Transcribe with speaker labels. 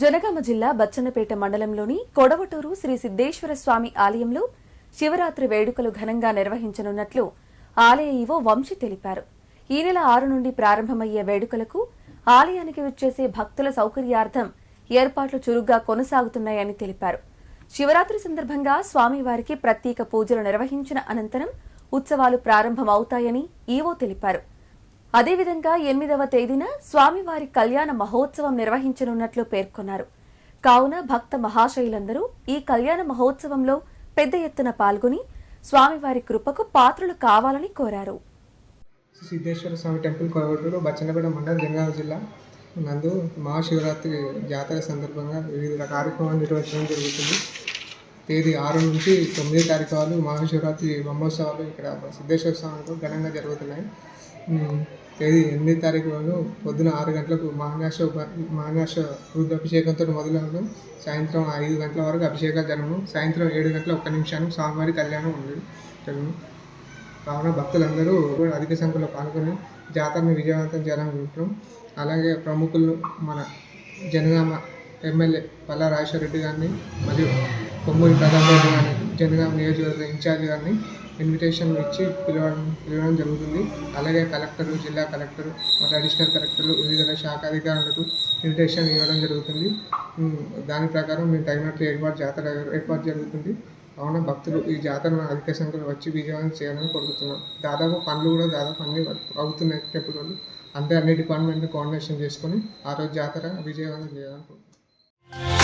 Speaker 1: జనగామ జిల్లా బచ్చన్నపేట మండలంలోని కొడవటూరు శ్రీ సిద్దేశ్వర స్వామి ఆలయంలో శివరాత్రి వేడుకలు ఘనంగా నిర్వహించనున్నట్లు ఆలయ ఈవో వంశీ తెలిపారు. ఈ నెల ఆరు నుండి ప్రారంభమయ్యే వేడుకలకు ఆలయానికి వచ్చేసే భక్తుల సౌకర్యార్థం ఏర్పాట్లు చురుగ్గా కొనసాగుతున్నాయని తెలిపారు. శివరాత్రి సందర్భంగా స్వామివారికి ప్రత్యేక పూజలు నిర్వహించిన అనంతరం ఉత్సవాలు ప్రారంభమవుతాయని ఈవో తెలిపారు. అదేవిధంగా ఎనిమిదవ తేదీన స్వామివారి కళ్యాణ మహోత్సవం నిర్వహించనున్నట్లు పేర్కొన్నారు. కావున భక్త మహాశైలందరూ ఈ కళ్యాణ మహోత్సవంలో పెద్ద ఎత్తున పాల్గొని స్వామివారి కృపకు పాత్రలు కావాలని కోరారు.
Speaker 2: సిద్ధేశ్వర స్వామి టెంపుల్ కోవటూరు బచ్చన్నపేట మండలం జనగామ జిల్లా నందు మహాశివరాత్రి జాతర సందర్భంగా వివిధ కార్యక్రమాలు నిర్వహించడం జరుగుతుంది. తేదీ ఆరు నుంచి తొమ్మిది తారీఖు మహాశివరాత్రి బ్రహ్మోత్సవాలు ఇక్కడ సిద్ధేశ్వర స్వామిలో ఘనంగా జరుగుతున్నాయి. తేదీ ఎనిమిది తారీఖు రోజు పొద్దున ఆరు గంటలకు మహాన్యాస ఉప- మహాన్యాస రుద్రాభిషేకంతో మొదలవడం. సాయంత్రం ఐదు గంటల వరకు అభిషేకాలు జరగను సాయంత్రం ఏడు గంటల ఒక్క నిమిషానికి స్వామివారి కళ్యాణం ఉంది జరుగును. కావున భక్తులందరూ అధిక సంఖ్యలో పాల్గొని జాతరను విజయవంతం చేయాలనుకుంటున్నాం అలాగే ప్రముఖులు మన జనగామ ఎమ్మెల్యే పల్లా రాజేశ్వర రెడ్డి గారిని మరియు కొమ్మూరి ప్రధాన్ రెడ్డి గారిని జనగామ నియోజకవర్గ ఇన్ఛార్జ్ గారిని ఇన్విటేషన్ ఇచ్చి పిలవడం పిలవడం జరుగుతుంది. అలాగే కలెక్టర్ జిల్లా కలెక్టర్ మరియు అడిషనల్ కలెక్టర్లు వివిధ శాఖ అధికారులకు ఇన్విటేషన్ ఇవ్వడం జరుగుతుంది. దాని ప్రకారం మేము తగినట్లు ఏర్పాటు జాతర ఏర్పాటు జరుగుతుంది. కావున భక్తులు ఈ జాతరను అధిక సంఖ్యలో వచ్చి విజయవాడ చేయాలని కోరుతున్నాం దాదాపు పనులు కూడా దాదాపు అన్ని అవుతున్నాయి టెంపుల్ వాళ్ళు. అంటే అన్ని డిపార్ట్మెంట్ కోఆర్డినేషన్ చేసుకొని ఆ రోజు జాతర విజయవంతం చేయాలనుకుంటున్నాం